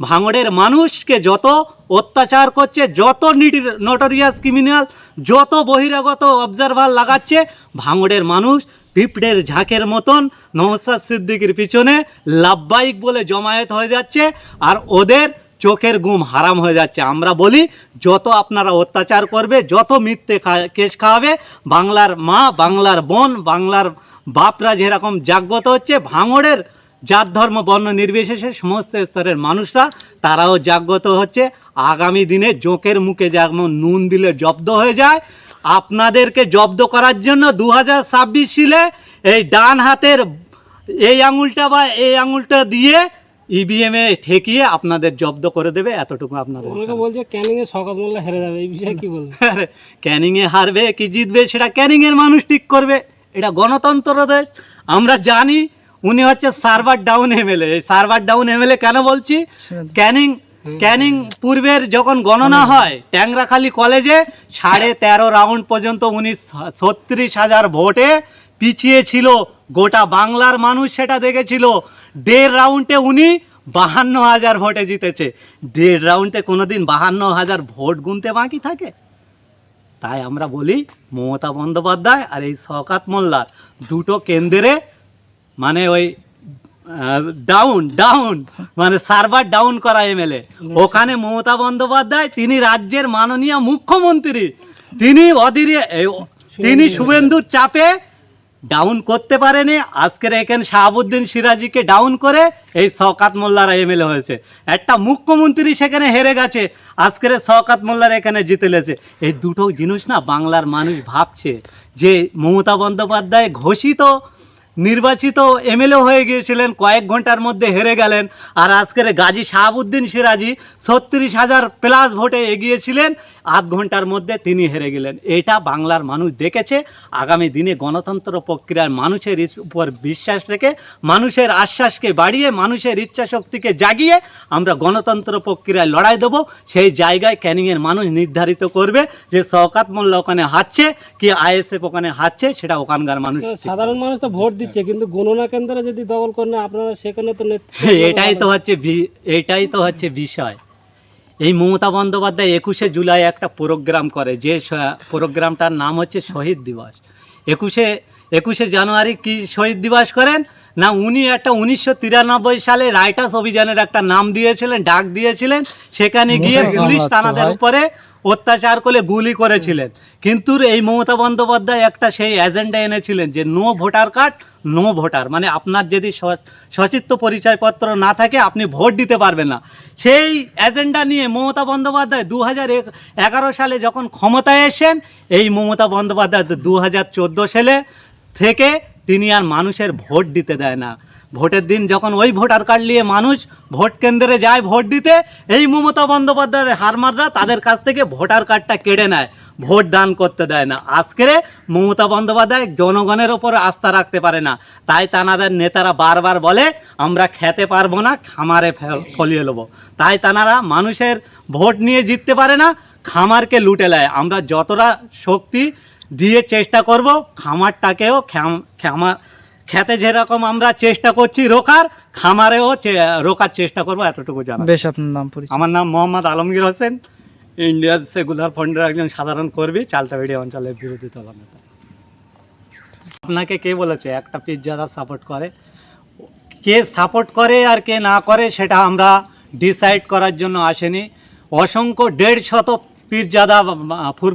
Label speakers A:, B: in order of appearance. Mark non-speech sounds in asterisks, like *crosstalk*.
A: ভাঙড়ের মানুষকে যত অত্যাচার করছে, যত নটোরিয়াস ক্রিমিনাল যত বহিরাগত অবজারভার লাগাচ্ছে, ভাঙড়ের মানুষ পিঁপড়ের ঝাঁকের মতন নওসাদ সিদ্দিকির পিছনে লাভবাহিক বলে জমায়েত হয়ে যাচ্ছে আর ওদের চোখের গুম হারাম হয়ে যাচ্ছে। আমরা বলি, যত আপনারা অত্যাচার করবে, যত মিথ্যে কেস খাওয়াবে, বাংলার মা, বাংলার বোন, বাংলার বাপরা যেরকম জাগ্রত হচ্ছে, ভাঙড়ের জাত ধর্ম বর্ণ নির্বিশেষে সমস্ত স্তরের মানুষরা তারাও জাগ্রত হচ্ছে। আগামী দিনে জোঁকের মুখে যেমন নুন দিলে জব্দ হয়ে যায় আপনাদেরকে জব্দ করার জন্য দু হাজার ছাব্বিশ সালে এই ডান হাতের এই আঙুলটা বা এই আঙুলটা দিয়ে ইভিএমে ঠেকিয়ে আপনাদের জব্দ করে দেবে এতটুকু আপনাদের
B: অনেকে বলছে ক্যানিং এ শওকত মোল্লা হেরে যাবে এই বিষয়ে কি *laughs* বলবেন
A: আরে, ক্যানিংয়ে হারবে কি জিতবে সেটা ক্যানিংয়ের মানুষ ঠিক করবে। এটা গণতন্ত্র দেশ আমরা জানি উনি হচ্ছে সার্ভার ডাউন এমএলএ। এই সার্ভার ডাউন এমএলএ কেন বলছি? ক্যানিং ক্যানিং পূর্বের যখন গণনা হয় ট্যাংরাখালি কলেজে সাড়ে তেরো রাউন্ড পর্যন্ত উনি ছত্রিশ হাজার ভোটে পিছিয়ে ছিল গোটা বাংলার মানুষ সেটা দেখেছিল। দেড় রাউন্ডে উনি বাহান্ন হাজার ভোটে জিতেছে। দেড় রাউন্ডে কোনোদিন বাহান্ন হাজার ভোট গুনতে বাকি থাকে? তাই আমরা বলি মমতা বন্দ্যোপাধ্যায় আর এই শওকাত মোল্লার দুটো কেন্দ্রে মানে ওই ডাউন ডাউন মানে সার্ভার ডাউন করা এমএলএ ওখানে মমতা বন্দ্যোপাধ্যায় তিনি রাজ্যের মাননীয় মুখ্যমন্ত্রী। তিনি অধীরে তিনি শুভেন্দুর চাপে ডাউন করতে পারেনি। আজকের এখানে শাহাবুদ্দিন সিরাজিকে ডাউন করে এই শওকাত মোল্লারা এমএলএ হয়েছে। একটা মুখ্যমন্ত্রী সেখানে হেরে গেছে আজকের শওকাত মোল্লার এখানে জিতেলেছে এই দুটো জিনিস না বাংলার মানুষ ভাবছে যে মমতা বন্দ্যোপাধ্যায় ঘোষিত নির্বাচিত এমএলএ হয়ে গিয়েছিলেন, কয়েক ঘণ্টার মধ্যে হেরে গেলেন। আর আজকের গাজী শাহাবুদ্দিন সিরাজি ছত্রিশ হাজার প্লাস ভোটে এগিয়েছিলেন, আধ ঘণ্টার মধ্যে তিনি হেরে গেলেন। এটা বাংলার মানুষ দেখেছে। আগামী দিনে গণতন্ত্র প্রক্রিয়ার মানুষের উপর বিশ্বাস রেখে, মানুষের আশ্বাসকে বাড়িয়ে, মানুষের ইচ্ছা শক্তিকে জাগিয়ে আমরা গণতন্ত্র প্রক্রিয়ায় লড়াই দেবো। সেই জায়গায় ক্যানিংয়ের মানুষ নির্ধারিত করবে যে শওকাত মোল্লা ওখানে হারছে কি আইএসএফ ওখানে হারছে সেটা ওখানকার মানুষ
B: সাধারণ মানুষ তো ভোট দিচ্ছে কিন্তু গণনা কেন্দ্রে যদি দখল করেন আপনারা সেখানে তো
A: এটাই তো হচ্ছে এটাই তো হচ্ছে বিষয়। এই মমতা বন্দ্যোপাধ্যায় একুশে জুলাই একটা প্রোগ্রাম করে যে প্রোগ্রামটার নাম হচ্ছে শহীদ দিবস। একুশে একুশে জানুয়ারি কি শহীদ দিবস করেন? না উনি একটা উনিশশো তিরানব্বই সালে রাইটার্স অভিযানের একটা নাম দিয়েছিলেন ডাক দিয়েছিলেন সেখানে গিয়ে পুলিশ তানাদের উপরে অত্যাচার করে গুলি করেছিলেন। কিন্তু এই মমতা বন্দ্যোপাধ্যায় একটা সেই এজেন্ডা এনেছিলেন যে no voter card no voter মানে আপনার যদি সচিত্র পরিচয়পত্র না থাকে, আপনি ভোট দিতে পারবেন না। সেই এজেন্ডা নিয়ে মমতা বন্দ্যোপাধ্যায় দু হাজার এগারো সালে যখন ক্ষমতায় এসেন এই মমতা বন্দ্যোপাধ্যায় দু হাজার চোদ্দ সালে থেকে তিনি আর মানুষের ভোট দিতে দেয় না। ভোটের দিন যখন ওই ভোটার কার্ড নিয়ে মানুষ ভোট কেন্দ্রে যায় ভোট দিতে, এই মমতা বন্দ্যোপাধ্যায়ের হারমাররা তাদের কাছ থেকে ভোটার কার্ডটা কেড়ে নেয়। ভোট দান করতে দেয় না। আজকের মমতা বন্দ্যোপাধ্যায় জনগণের ওপর আস্থা রাখতে পারে না। তাই তানাদের নেতারা বারবার বলে, আমরা খেতে পারব না, খামারে ফলিয়ে নেব তাই তানারা মানুষের ভোট নিয়ে জিততে পারে না, খামারকে লুটে নেয়। আমরা যতটা শক্তি দিয়ে চেষ্টা করব, খামারটাকেও খামার খেতে যেরকম আমরা চেষ্টা করছি রোকার খামারেও রোকার চেষ্টা করব এতটুকু জানা
C: বেশ আপনার নাম পরিচয়।
A: আমার নাম মোহাম্মদ আলমগীর হোসেন। ইন্ডিয়ান সেকুলার ফ্রন্টের একজন সাধারণ কর্মী চালতাবেড়ি অঞ্চলের বিরোধী দলনেতা আপনাকে কে বলেছে? একটা পিজ্জাদা সাপোর্ট করে। কে সাপোর্ট করে আর কে না করে সেটা আমরা ডিসাইড করার জন্য আসেনি। অসংখ্য দেড় শত পীরজাদা ফুর